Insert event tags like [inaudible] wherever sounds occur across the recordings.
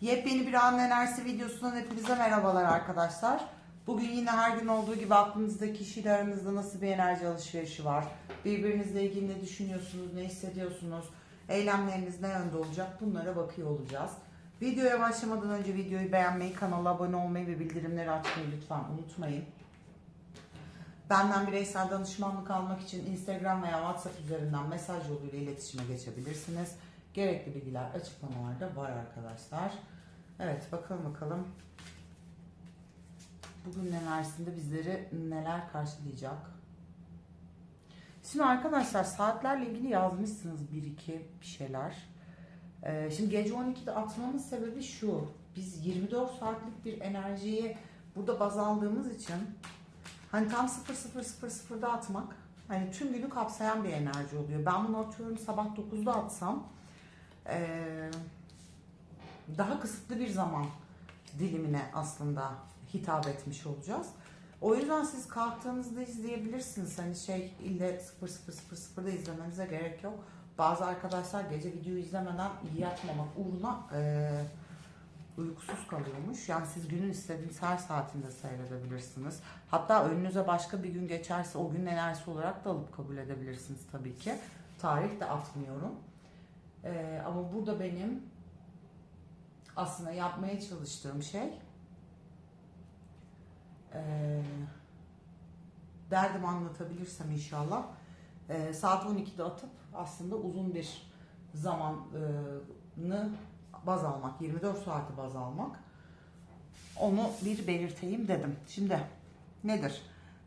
Yepyeni bir an enerjisi videosundan hepinize merhabalar arkadaşlar. Bugün yine her gün olduğu gibi aklınızda kişiyle aranızda nasıl bir enerji alışverişi var? Birbirinizle ilgili ne düşünüyorsunuz, ne hissediyorsunuz? Eylemleriniz ne yönde olacak? Bunlara bakıyor olacağız. Videoya başlamadan önce videoyu beğenmeyi, kanala abone olmayı ve bildirimleri açmayı lütfen unutmayın. Benden bireysel danışmanlık almak için Instagram veya WhatsApp üzerinden mesaj yoluyla iletişime geçebilirsiniz. Gerekli bilgiler açıklamalarda var arkadaşlar. Evet bakalım bakalım. Bugün enerjisinde bizleri neler karşılayacak? Şimdi arkadaşlar saatlerle ilgili yazmışsınız bir iki bir şeyler. Ee, şimdi gece 12'de atmamın sebebi şu. Biz 24 saatlik bir enerjiyi burada baz aldığımız için hani tam 0000'da atmak hani tüm günü kapsayan bir enerji oluyor. Ben bunu atıyorum sabah 9'da atsam ee, daha kısıtlı bir zaman dilimine aslında hitap etmiş olacağız. O yüzden siz kalktığınızda izleyebilirsiniz. Hani şey ille 0000'da izlemenize gerek yok. Bazı arkadaşlar gece videoyu izlemeden yatmamak uğruna e, uykusuz kalıyormuş. Yani siz günün istediğiniz her saatinde seyredebilirsiniz. Hatta önünüze başka bir gün geçerse o günün enerjisi olarak da alıp kabul edebilirsiniz tabii ki. Tarih de atmıyorum. E, ama burada benim aslında yapmaya çalıştığım şey e, derdimi anlatabilirsem inşallah e, saat 12'de atıp aslında uzun bir zamanı baz almak, 24 saati baz almak. Onu bir belirteyim dedim. Şimdi nedir?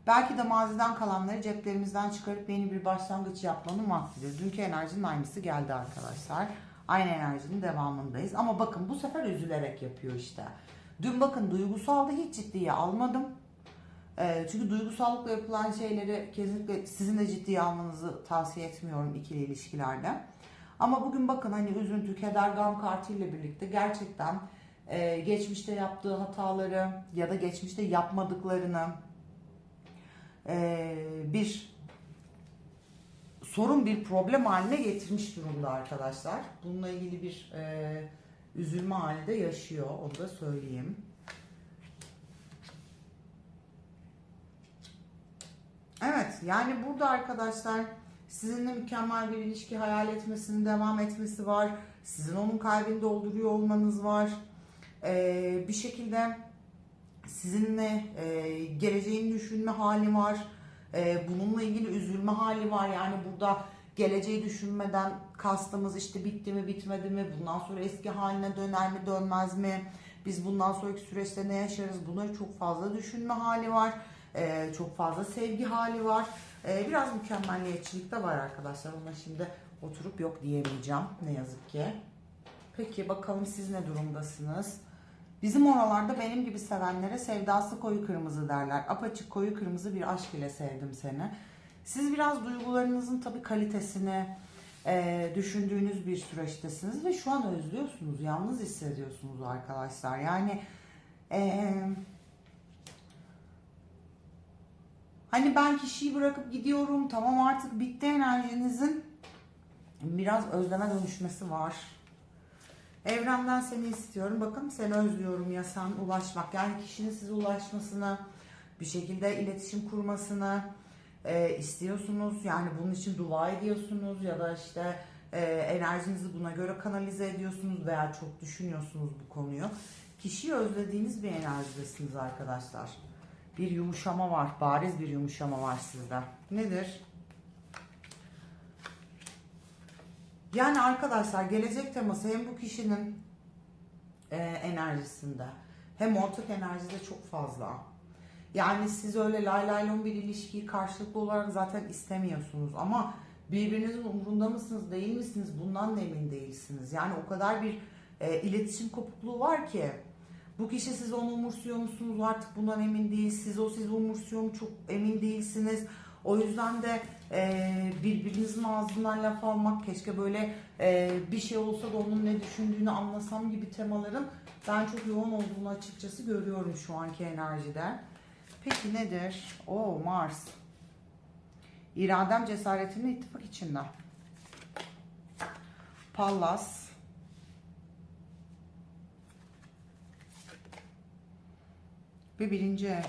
Belki de maziden kalanları ceplerimizden çıkarıp yeni bir başlangıç yapmanın vaktidir. Dünkü enerjinin aynısı geldi arkadaşlar. Aynı enerjinin devamındayız. Ama bakın bu sefer üzülerek yapıyor işte. Dün bakın duygusalda hiç ciddiye almadım. Ee, çünkü duygusallıkla yapılan şeyleri kesinlikle sizin de ciddiye almanızı tavsiye etmiyorum ikili ilişkilerde. Ama bugün bakın hani üzüntü, keder, gam kartıyla birlikte gerçekten e, geçmişte yaptığı hataları ya da geçmişte yapmadıklarını bir sorun bir problem haline getirmiş durumda arkadaşlar. Bununla ilgili bir e, üzülme hali de yaşıyor. Onu da söyleyeyim. Evet yani burada arkadaşlar sizinle mükemmel bir ilişki hayal etmesinin devam etmesi var. Sizin onun kalbini dolduruyor olmanız var. Ee, bir şekilde sizinle e, geleceğini düşünme hali var. Ee, bununla ilgili üzülme hali var. Yani burada geleceği düşünmeden kastımız işte bitti mi bitmedi mi bundan sonra eski haline döner mi dönmez mi? Biz bundan sonraki süreçte ne yaşarız? Bunları çok fazla düşünme hali var. Ee, çok fazla sevgi hali var. Ee, biraz mükemmelliyetçilik de var arkadaşlar. Ona şimdi oturup yok diyemeyeceğim ne yazık ki. Peki bakalım siz ne durumdasınız Bizim oralarda benim gibi sevenlere sevdası koyu kırmızı derler. Apaçık koyu kırmızı bir aşk ile sevdim seni. Siz biraz duygularınızın tabii kalitesini e, düşündüğünüz bir süreçtesiniz ve şu an özlüyorsunuz, yalnız hissediyorsunuz arkadaşlar. Yani e, hani ben kişiyi bırakıp gidiyorum, tamam artık bitti enerjinizin biraz özleme dönüşmesi var. Evrenden seni istiyorum. Bakın seni özlüyorum ya sen ulaşmak. Yani kişinin size ulaşmasını, bir şekilde iletişim kurmasını e, istiyorsunuz. Yani bunun için dua ediyorsunuz ya da işte e, enerjinizi buna göre kanalize ediyorsunuz veya çok düşünüyorsunuz bu konuyu. Kişiyi özlediğiniz bir enerjidesiniz arkadaşlar. Bir yumuşama var. Bariz bir yumuşama var sizde. Nedir? Yani arkadaşlar gelecek teması hem bu kişinin e, enerjisinde hem ortak enerjide çok fazla. Yani siz öyle lay lay lon bir ilişkiyi karşılıklı olarak zaten istemiyorsunuz ama birbirinizin umurunda mısınız değil misiniz bundan da emin değilsiniz. Yani o kadar bir e, iletişim kopukluğu var ki bu kişi siz onu umursuyor musunuz artık bundan emin değil. Siz o siz umursuyor mu çok emin değilsiniz. O yüzden de e, birbirinizin ağzından laf almak keşke böyle e, bir şey olsa da onun ne düşündüğünü anlasam gibi temaların ben çok yoğun olduğunu açıkçası görüyorum şu anki enerjide. Peki nedir? O Mars. İradem cesaretimle ittifak içinde. Pallas. Ve birinci.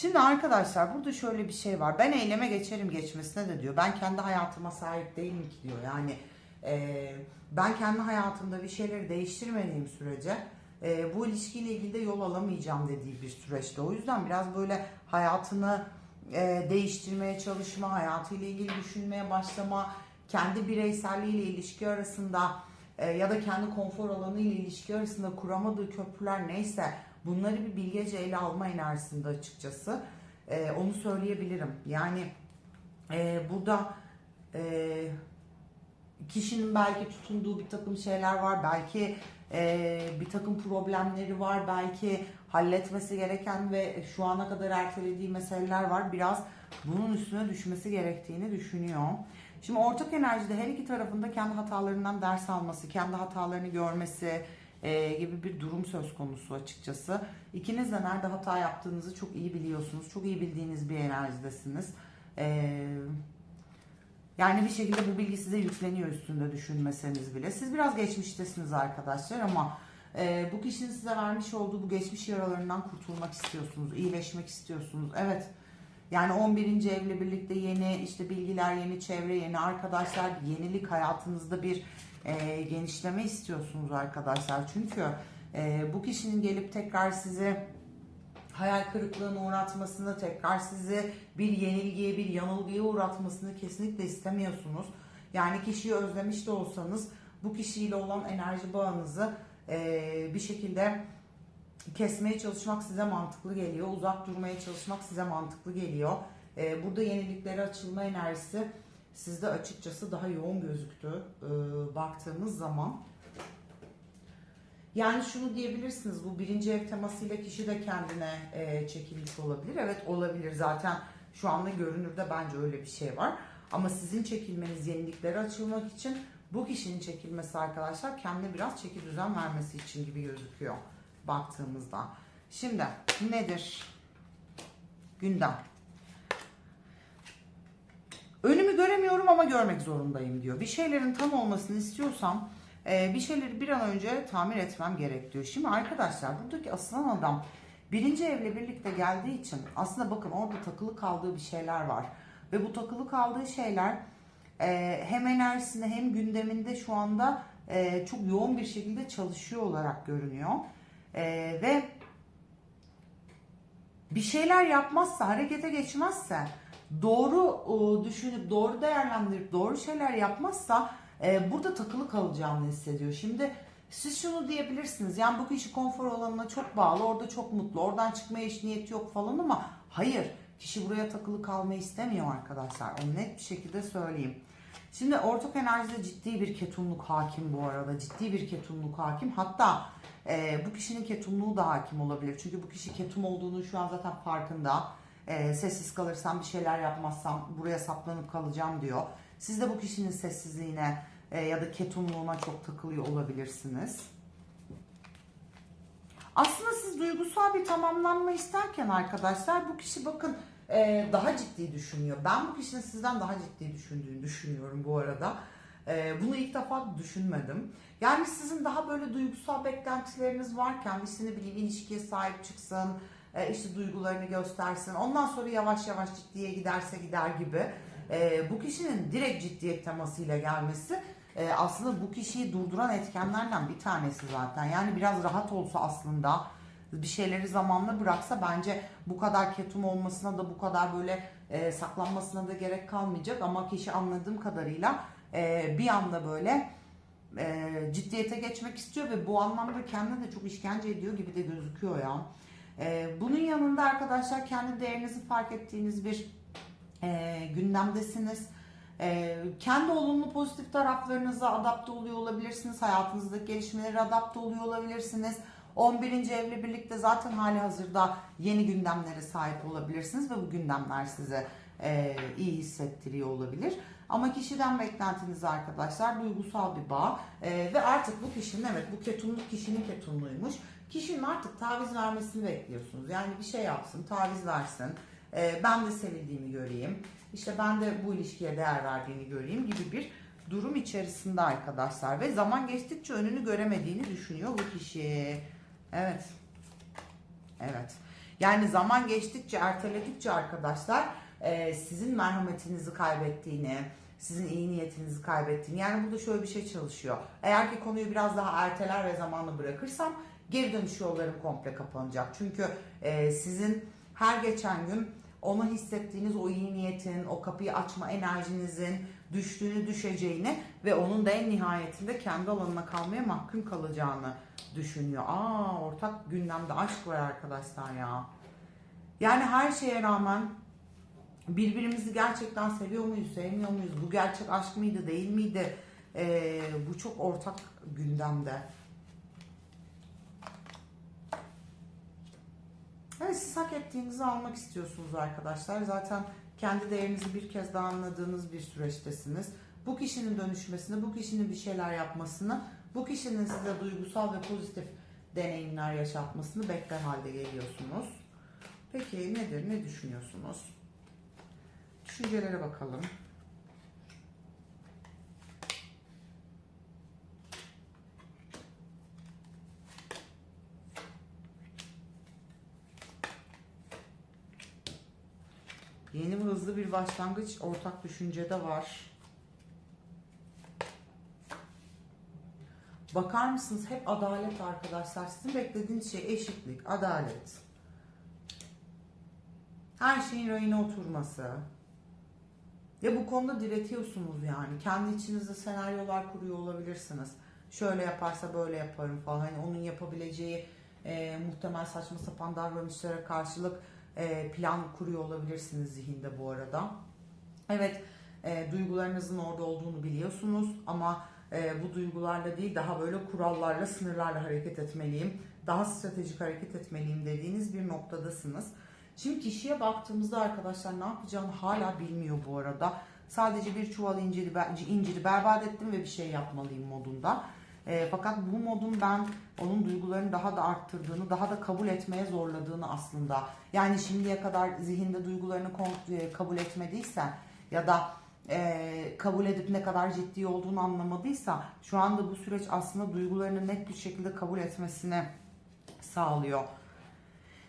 Şimdi arkadaşlar burada şöyle bir şey var. Ben eyleme geçerim geçmesine de diyor. Ben kendi hayatıma sahip değilim ki diyor. Yani e, ben kendi hayatımda bir şeyleri değiştirmediğim sürece e, bu ilişkiyle ilgili de yol alamayacağım dediği bir süreçte. O yüzden biraz böyle hayatını e, değiştirmeye çalışma, hayatıyla ilgili düşünmeye başlama, kendi bireyselliğiyle ilişki arasında e, ya da kendi konfor alanı ile ilişki arasında kuramadığı köprüler neyse bunları bir bilgece ele alma enerjisinde açıkçası. E, onu söyleyebilirim. Yani e, burada e, kişinin belki tutunduğu bir takım şeyler var. Belki e, bir takım problemleri var. Belki halletmesi gereken ve şu ana kadar ertelediği meseleler var. Biraz bunun üstüne düşmesi gerektiğini düşünüyor. Şimdi ortak enerjide her iki tarafında kendi hatalarından ders alması, kendi hatalarını görmesi e, gibi bir durum söz konusu açıkçası. İkiniz de nerede hata yaptığınızı çok iyi biliyorsunuz. Çok iyi bildiğiniz bir enerjidesiniz. Eee yani bir şekilde bu bilgi size yükleniyor üstünde düşünmeseniz bile. Siz biraz geçmiştesiniz arkadaşlar ama e, bu kişinin size vermiş olduğu bu geçmiş yaralarından kurtulmak istiyorsunuz, iyileşmek istiyorsunuz. Evet. Yani 11. evle birlikte yeni işte bilgiler, yeni çevre, yeni arkadaşlar, yenilik hayatınızda bir e, genişleme istiyorsunuz arkadaşlar. Çünkü e, bu kişinin gelip tekrar sizi hayal kırıklığına uğratmasını, tekrar sizi bir yenilgiye, bir yanılgıya uğratmasını kesinlikle istemiyorsunuz. Yani kişiyi özlemiş de olsanız bu kişiyle olan enerji bağınızı eee, bir şekilde kesmeye çalışmak size mantıklı geliyor. Uzak durmaya çalışmak size mantıklı geliyor. Eee, burada yeniliklere açılma enerjisi sizde açıkçası daha yoğun gözüktü eee, baktığımız zaman. Yani şunu diyebilirsiniz bu birinci ev temasıyla kişi de kendine e, çekilmiş olabilir. Evet olabilir zaten şu anda görünürde bence öyle bir şey var. Ama sizin çekilmeniz yeniliklere açılmak için bu kişinin çekilmesi arkadaşlar kendine biraz çeki düzen vermesi için gibi gözüküyor baktığımızda. Şimdi nedir? Gündem. Önümü göremiyorum ama görmek zorundayım diyor. Bir şeylerin tam olmasını istiyorsam e, bir şeyleri bir an önce tamir etmem gerek diyor. Şimdi arkadaşlar buradaki asılan adam birinci evle birlikte geldiği için aslında bakın orada takılı kaldığı bir şeyler var. Ve bu takılı kaldığı şeyler e, hem enerjisinde hem gündeminde şu anda e, çok yoğun bir şekilde çalışıyor olarak görünüyor. E, ve bir şeyler yapmazsa, harekete geçmezse, doğru e, düşünüp, doğru değerlendirip, doğru şeyler yapmazsa e, burada takılı kalacağını hissediyor. Şimdi siz şunu diyebilirsiniz. Yani bu kişi konfor alanına çok bağlı, orada çok mutlu, oradan çıkmaya hiç niyeti yok falan ama hayır. Kişi buraya takılı kalmayı istemiyor arkadaşlar. Onu net bir şekilde söyleyeyim. Şimdi ortak enerjide ciddi bir ketumluk hakim bu arada. Ciddi bir ketumluk hakim. Hatta e, bu kişinin ketumluğu da hakim olabilir. Çünkü bu kişi ketum olduğunu şu an zaten farkında. E, sessiz kalırsam bir şeyler yapmazsam buraya saplanıp kalacağım diyor. Siz de bu kişinin sessizliğine e, ya da ketumluğuna çok takılıyor olabilirsiniz. Aslında siz duygusal bir tamamlanma isterken arkadaşlar bu kişi bakın e, daha ciddi düşünüyor. Ben bu kişinin sizden daha ciddi düşündüğünü düşünüyorum bu arada. E, bunu ilk defa düşünmedim. Yani sizin daha böyle duygusal beklentileriniz varken bir sene bir ilişkiye sahip çıksın, e, işte duygularını göstersin. Ondan sonra yavaş yavaş ciddiye giderse gider gibi. E, bu kişinin direkt ciddiyet temasıyla gelmesi e, aslında bu kişiyi durduran etkenlerden bir tanesi zaten. Yani biraz rahat olsa aslında bir şeyleri zamanla bıraksa bence bu kadar ketum olmasına da bu kadar böyle e, saklanmasına da gerek kalmayacak. Ama kişi anladığım kadarıyla e, bir anda böyle e, ciddiyete geçmek istiyor ve bu anlamda kendine de çok işkence ediyor gibi de gözüküyor ya. E, bunun yanında arkadaşlar kendi değerinizi fark ettiğiniz bir e, gündemdesiniz. E, kendi olumlu pozitif taraflarınıza adapte oluyor olabilirsiniz. Hayatınızdaki gelişmelere adapte oluyor olabilirsiniz. 11. evle birlikte zaten hali hazırda yeni gündemlere sahip olabilirsiniz ve bu gündemler size e, iyi hissettiriyor olabilir. Ama kişiden beklentiniz arkadaşlar duygusal bir bağ E, ve artık bu kişinin evet bu ketumluk kişinin ketumluymuş. Kişinin artık taviz vermesini bekliyorsunuz. Yani bir şey yapsın, taviz versin. E, ben de sevildiğimi göreyim. İşte ben de bu ilişkiye değer verdiğini göreyim gibi bir durum içerisinde arkadaşlar. Ve zaman geçtikçe önünü göremediğini düşünüyor bu kişi. Evet. Evet. Yani zaman geçtikçe, erteledikçe arkadaşlar e, sizin merhametinizi kaybettiğini, sizin iyi niyetinizi kaybettiğini. Yani burada şöyle bir şey çalışıyor. Eğer ki konuyu biraz daha erteler ve zamanla bırakırsam geri dönüş yollarım komple kapanacak. Çünkü e, sizin her geçen gün ona hissettiğiniz o iyi niyetin, o kapıyı açma enerjinizin düştüğünü düşeceğini ve onun da en nihayetinde kendi alanına kalmaya mahkum kalacağını düşünüyor. Aa ortak gündemde aşk var arkadaşlar ya. Yani her şeye rağmen birbirimizi gerçekten seviyor muyuz, sevmiyor muyuz? Bu gerçek aşk mıydı, değil miydi? Ee, bu çok ortak gündemde. Evet siz hak ettiğinizi almak istiyorsunuz arkadaşlar. Zaten kendi değerinizi bir kez daha anladığınız bir süreçtesiniz. Bu kişinin dönüşmesini, bu kişinin bir şeyler yapmasını, bu kişinin size duygusal ve pozitif deneyimler yaşatmasını bekler halde geliyorsunuz. Peki nedir, ne düşünüyorsunuz? Düşüncelere bakalım. Yeni ve hızlı bir başlangıç ortak düşüncede var. Bakar mısınız? Hep adalet arkadaşlar. Sizin beklediğiniz şey eşitlik, adalet. Her şeyin rayına oturması. Ya bu konuda diretiyorsunuz yani. Kendi içinizde senaryolar kuruyor olabilirsiniz. Şöyle yaparsa böyle yaparım falan. Hani onun yapabileceği e, muhtemel saçma sapan davranışlara karşılık e, plan kuruyor olabilirsiniz zihinde bu arada. Evet, e, duygularınızın orada olduğunu biliyorsunuz ama e, bu duygularla değil daha böyle kurallarla, sınırlarla hareket etmeliyim. Daha stratejik hareket etmeliyim dediğiniz bir noktadasınız. Şimdi kişiye baktığımızda arkadaşlar ne yapacağını hala bilmiyor bu arada. Sadece bir çuval inciri, inciri berbat ettim ve bir şey yapmalıyım modunda. E, fakat bu modun ben onun duygularını daha da arttırdığını, daha da kabul etmeye zorladığını aslında. Yani şimdiye kadar zihinde duygularını e, kabul etmediyse ya da e, kabul edip ne kadar ciddi olduğunu anlamadıysa şu anda bu süreç aslında duygularını net bir şekilde kabul etmesine sağlıyor.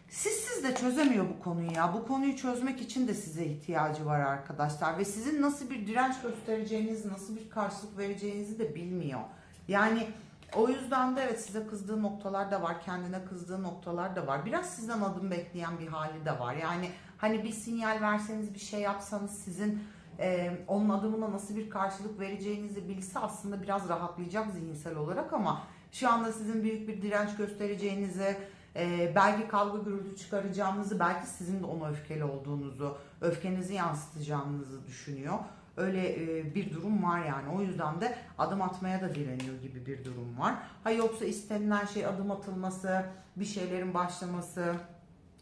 Siz siz de çözemiyor bu konuyu ya. Bu konuyu çözmek için de size ihtiyacı var arkadaşlar. Ve sizin nasıl bir direnç göstereceğinizi, nasıl bir karşılık vereceğinizi de bilmiyor. Yani o yüzden de evet size kızdığı noktalar da var, kendine kızdığı noktalar da var. Biraz sizden adım bekleyen bir hali de var. Yani hani bir sinyal verseniz, bir şey yapsanız sizin e, onun adımına nasıl bir karşılık vereceğinizi bilse aslında biraz rahatlayacak zihinsel olarak ama şu anda sizin büyük bir direnç göstereceğinizi, e, belki kavga gürültü çıkaracağınızı, belki sizin de ona öfkeli olduğunuzu, öfkenizi yansıtacağınızı düşünüyor. Öyle e, bir durum var yani. O yüzden de adım atmaya da direniyor gibi bir durum var. Ha yoksa istenilen şey adım atılması, bir şeylerin başlaması,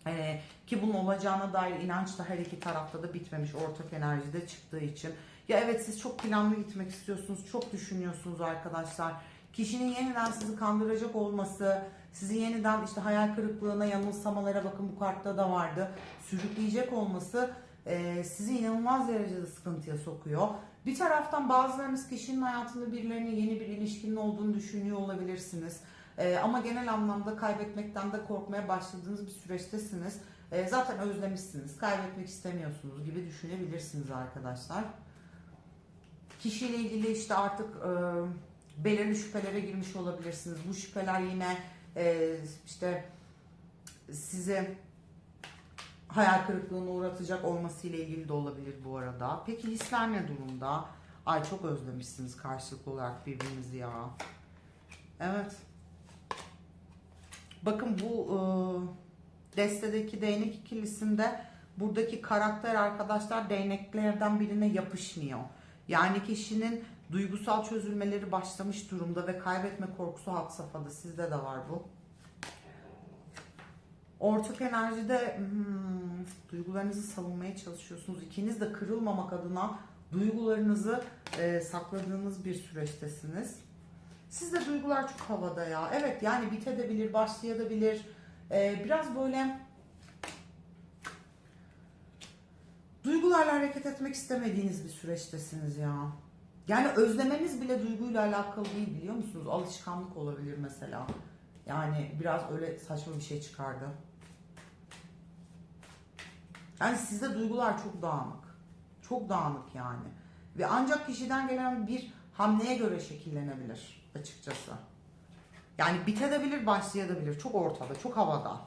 ee, ki bunun olacağına dair inanç da her iki tarafta da bitmemiş ortak enerjide çıktığı için. Ya evet siz çok planlı gitmek istiyorsunuz, çok düşünüyorsunuz arkadaşlar. Kişinin yeniden sizi kandıracak olması, sizi yeniden işte hayal kırıklığına, yanılsamalara bakın bu kartta da vardı. Sürükleyecek olması e, sizi inanılmaz derecede sıkıntıya sokuyor. Bir taraftan bazılarınız kişinin hayatında birilerine yeni bir ilişkinin olduğunu düşünüyor olabilirsiniz. E, ama genel anlamda kaybetmekten de korkmaya başladığınız bir süreçtesiniz. E, zaten özlemişsiniz, kaybetmek istemiyorsunuz gibi düşünebilirsiniz arkadaşlar. Kişiyle ilgili işte artık e, belirli şüphelere girmiş olabilirsiniz. Bu şüpheler yine e, işte size hayal kırıklığına uğratacak olmasıyla ilgili de olabilir bu arada. Peki hisler ne durumda? Ay çok özlemişsiniz karşılıklı olarak birbirinizi ya. Evet. Bakın bu e, destedeki değnek ikilisinde buradaki karakter arkadaşlar değneklerden birine yapışmıyor. Yani kişinin duygusal çözülmeleri başlamış durumda ve kaybetme korkusu had safhada. Sizde de var bu. Ortak enerjide hmm, duygularınızı savunmaya çalışıyorsunuz. İkiniz de kırılmamak adına duygularınızı e, sakladığınız bir süreçtesiniz. Sizde duygular çok havada ya. Evet yani bitebilir, başlayabilir. Ee, biraz böyle duygularla hareket etmek istemediğiniz bir süreçtesiniz ya. Yani özlemeniz bile duyguyla alakalı değil biliyor musunuz? Alışkanlık olabilir mesela. Yani biraz öyle saçma bir şey çıkardı. Yani sizde duygular çok dağınık. Çok dağınık yani. Ve ancak kişiden gelen bir hamleye göre şekillenebilir açıkçası. Yani bitebilir, başlayabilir. Çok ortada, çok havada.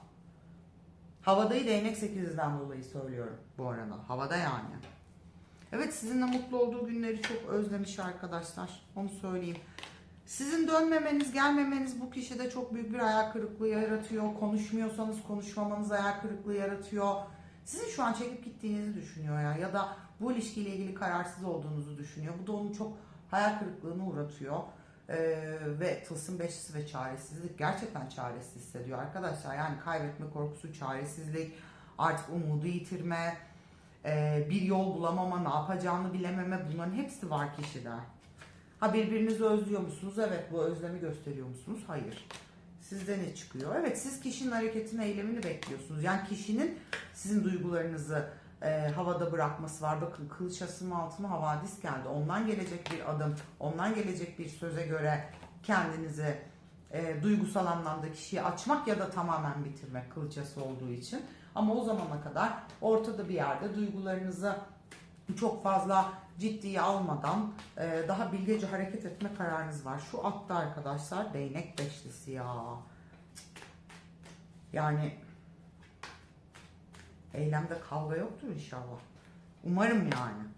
Havadayı değnek sekizden dolayı söylüyorum bu arada. Havada yani. Evet sizinle mutlu olduğu günleri çok özlemiş arkadaşlar. Onu söyleyeyim. Sizin dönmemeniz, gelmemeniz bu kişide çok büyük bir hayal kırıklığı yaratıyor. Konuşmuyorsanız konuşmamanız hayal kırıklığı yaratıyor. Sizin şu an çekip gittiğinizi düşünüyor ya. Ya da bu ilişkiyle ilgili kararsız olduğunuzu düşünüyor. Bu da onu çok hayal kırıklığına uğratıyor. Ee, ve tılsım beşlisi ve çaresizlik gerçekten çaresiz hissediyor arkadaşlar. Yani kaybetme korkusu, çaresizlik, artık umudu yitirme, e, bir yol bulamama, ne yapacağını bilememe bunların hepsi var kişide. Ha birbirinizi özlüyor musunuz? Evet bu özlemi gösteriyor musunuz? Hayır. Sizde ne çıkıyor? Evet siz kişinin hareketini, eylemini bekliyorsunuz. Yani kişinin sizin duygularınızı e, havada bırakması var. Bakın kılıç asımı altına havadis geldi. Ondan gelecek bir adım, ondan gelecek bir söze göre kendinizi e, duygusal anlamda kişiye açmak ya da tamamen bitirmek kılıç ası olduğu için. Ama o zamana kadar ortada bir yerde duygularınızı çok fazla ciddiye almadan e, daha bilgece hareket etme kararınız var. Şu atta arkadaşlar değnek beşlisi ya. Yani eylemde kavga yoktur inşallah. Umarım yani.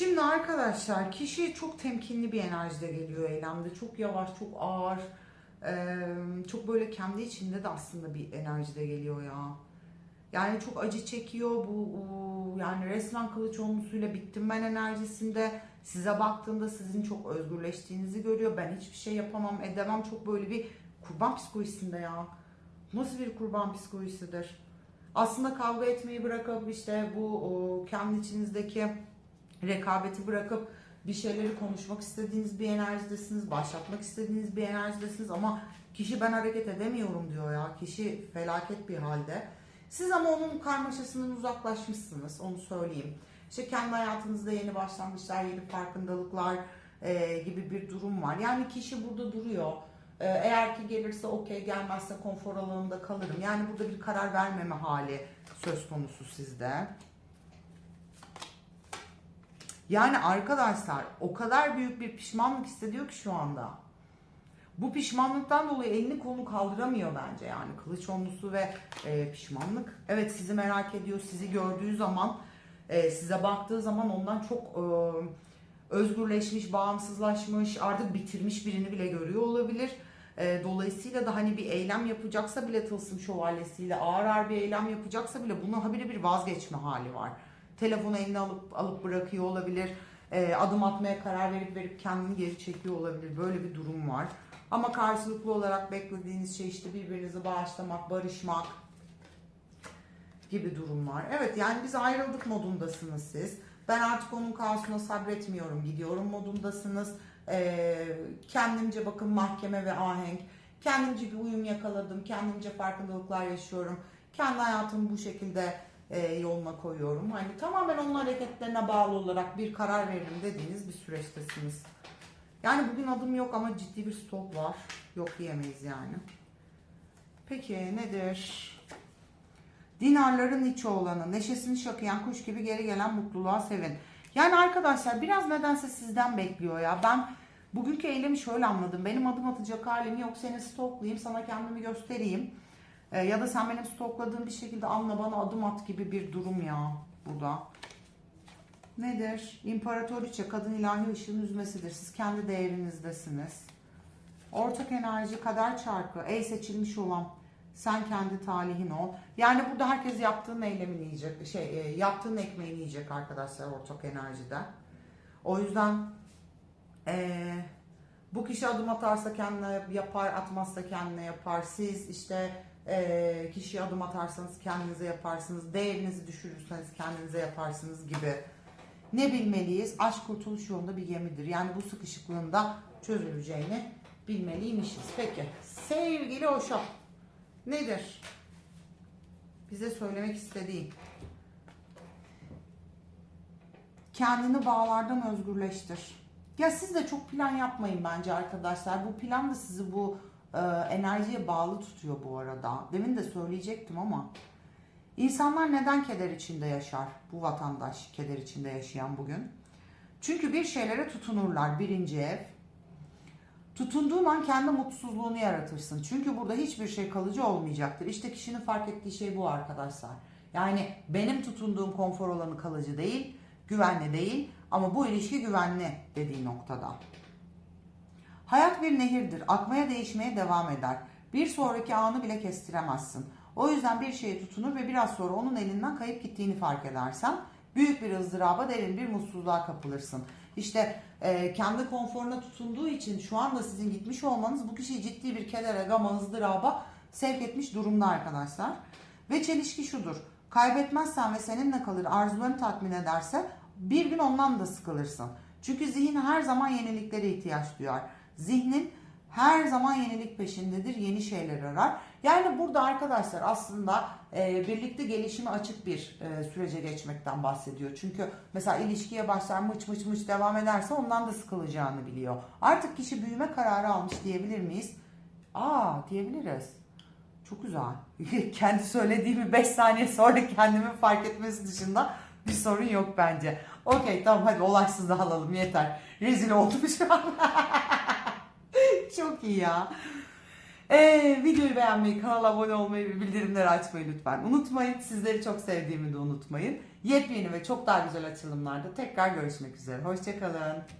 Şimdi arkadaşlar kişi çok temkinli bir enerjide geliyor eylemde. Çok yavaş, çok ağır. çok böyle kendi içinde de aslında bir enerjide geliyor ya. Yani çok acı çekiyor bu yani resmen kılıç olmuşuyla bittim ben enerjisinde. Size baktığında sizin çok özgürleştiğinizi görüyor. Ben hiçbir şey yapamam, edemem. Çok böyle bir kurban psikolojisinde ya. Nasıl bir kurban psikolojisidir? Aslında kavga etmeyi bırakıp işte bu kendi içinizdeki rekabeti bırakıp bir şeyleri konuşmak istediğiniz bir enerjidesiniz, başlatmak istediğiniz bir enerjidesiniz ama kişi ben hareket edemiyorum diyor ya. Kişi felaket bir halde. Siz ama onun karmaşasından uzaklaşmışsınız, onu söyleyeyim. İşte kendi hayatınızda yeni başlangıçlar, yeni farkındalıklar e, gibi bir durum var. Yani kişi burada duruyor. E, eğer ki gelirse okey, gelmezse konfor alanında kalırım. Yani burada bir karar vermeme hali söz konusu sizde. Yani arkadaşlar o kadar büyük bir pişmanlık hissediyor ki şu anda. Bu pişmanlıktan dolayı elini kolunu kaldıramıyor bence yani kılıç onlusu ve e, pişmanlık. Evet sizi merak ediyor, sizi gördüğü zaman, e, size baktığı zaman ondan çok e, özgürleşmiş, bağımsızlaşmış, artık bitirmiş birini bile görüyor olabilir. E, dolayısıyla da hani bir eylem yapacaksa bile tılsım şövalyesiyle ağır ağır bir eylem yapacaksa bile buna habire bir vazgeçme hali var. Telefonu eline alıp alıp bırakıyor olabilir. E, adım atmaya karar verip verip kendini geri çekiyor olabilir. Böyle bir durum var. Ama karşılıklı olarak beklediğiniz şey işte birbirinizi bağışlamak, barışmak gibi durumlar. Evet yani biz ayrıldık modundasınız siz. Ben artık onun kaosuna sabretmiyorum, gidiyorum modundasınız. Ee, kendimce bakın mahkeme ve ahenk. Kendimce bir uyum yakaladım, kendimce farkındalıklar yaşıyorum. Kendi hayatımı bu şekilde e, yoluna koyuyorum. Hani tamamen onun hareketlerine bağlı olarak bir karar veririm dediğiniz bir süreçtesiniz. Yani bugün adım yok ama ciddi bir stok var. Yok diyemeyiz yani. Peki nedir? Dinarların içi olanı, neşesini şakıyan kuş gibi geri gelen mutluluğa sevin. Yani arkadaşlar biraz nedense sizden bekliyor ya. Ben bugünkü eylemi şöyle anladım. Benim adım atacak halim yok. Seni stoklayayım, sana kendimi göstereyim. Ee, ya da sen benim stokladığım bir şekilde anla bana adım at gibi bir durum ya bu da. Nedir? İmparatoriçe kadın ilahi ışığın üzmesidir. Siz kendi değerinizdesiniz. Ortak enerji kader çarkı. Ey seçilmiş olan sen kendi talihin ol. Yani burada herkes yaptığın eylemini yiyecek. Şey, e, yaptığın ekmeğini yiyecek arkadaşlar ortak enerjide. O yüzden e, bu kişi adım atarsa kendine yapar, atmazsa kendine yapar. Siz işte e, kişiye adım atarsanız kendinize yaparsınız. Değerinizi düşürürseniz kendinize yaparsınız gibi ne bilmeliyiz? Aşk kurtuluş yolunda bir gemidir. Yani bu sıkışıklığında çözüleceğini bilmeliymişiz. Peki sevgili Oşo nedir? Bize söylemek istediğin. Kendini bağlardan özgürleştir. Ya siz de çok plan yapmayın bence arkadaşlar. Bu plan da sizi bu e, enerjiye bağlı tutuyor bu arada. Demin de söyleyecektim ama. İnsanlar neden keder içinde yaşar? Bu vatandaş keder içinde yaşayan bugün. Çünkü bir şeylere tutunurlar. Birinci ev. Tutunduğun an kendi mutsuzluğunu yaratırsın. Çünkü burada hiçbir şey kalıcı olmayacaktır. İşte kişinin fark ettiği şey bu arkadaşlar. Yani benim tutunduğum konfor alanı kalıcı değil, güvenli değil ama bu ilişki güvenli dediği noktada. Hayat bir nehirdir. Akmaya değişmeye devam eder. Bir sonraki anı bile kestiremezsin. O yüzden bir şeye tutunur ve biraz sonra onun elinden kayıp gittiğini fark edersen büyük bir ızdıraba, derin bir mutsuzluğa kapılırsın. İşte e, kendi konforuna tutunduğu için şu anda sizin gitmiş olmanız bu kişiyi ciddi bir kedere, gama, ızdıraba sevk etmiş durumda arkadaşlar. Ve çelişki şudur. Kaybetmezsen ve seninle kalır, arzularını tatmin ederse bir gün ondan da sıkılırsın. Çünkü zihin her zaman yeniliklere ihtiyaç duyar. Zihnin her zaman yenilik peşindedir, yeni şeyler arar. Yani burada arkadaşlar aslında e, birlikte gelişime açık bir e, sürece geçmekten bahsediyor. Çünkü mesela ilişkiye başlar mıç mıç mıç devam ederse ondan da sıkılacağını biliyor. Artık kişi büyüme kararı almış diyebilir miyiz? Aa diyebiliriz. Çok güzel. [laughs] Kendi söylediğimi 5 saniye sonra kendimi fark etmesi dışında bir sorun yok bence. Okey tamam hadi olaysız da alalım yeter. Rezil oldum şu an. [laughs] [laughs] Çok iyi ya. Ee, videoyu beğenmeyi, kanala abone olmayı ve bildirimleri açmayı lütfen unutmayın. Sizleri çok sevdiğimi de unutmayın. Yepyeni ve çok daha güzel açılımlarda tekrar görüşmek üzere. Hoşçakalın.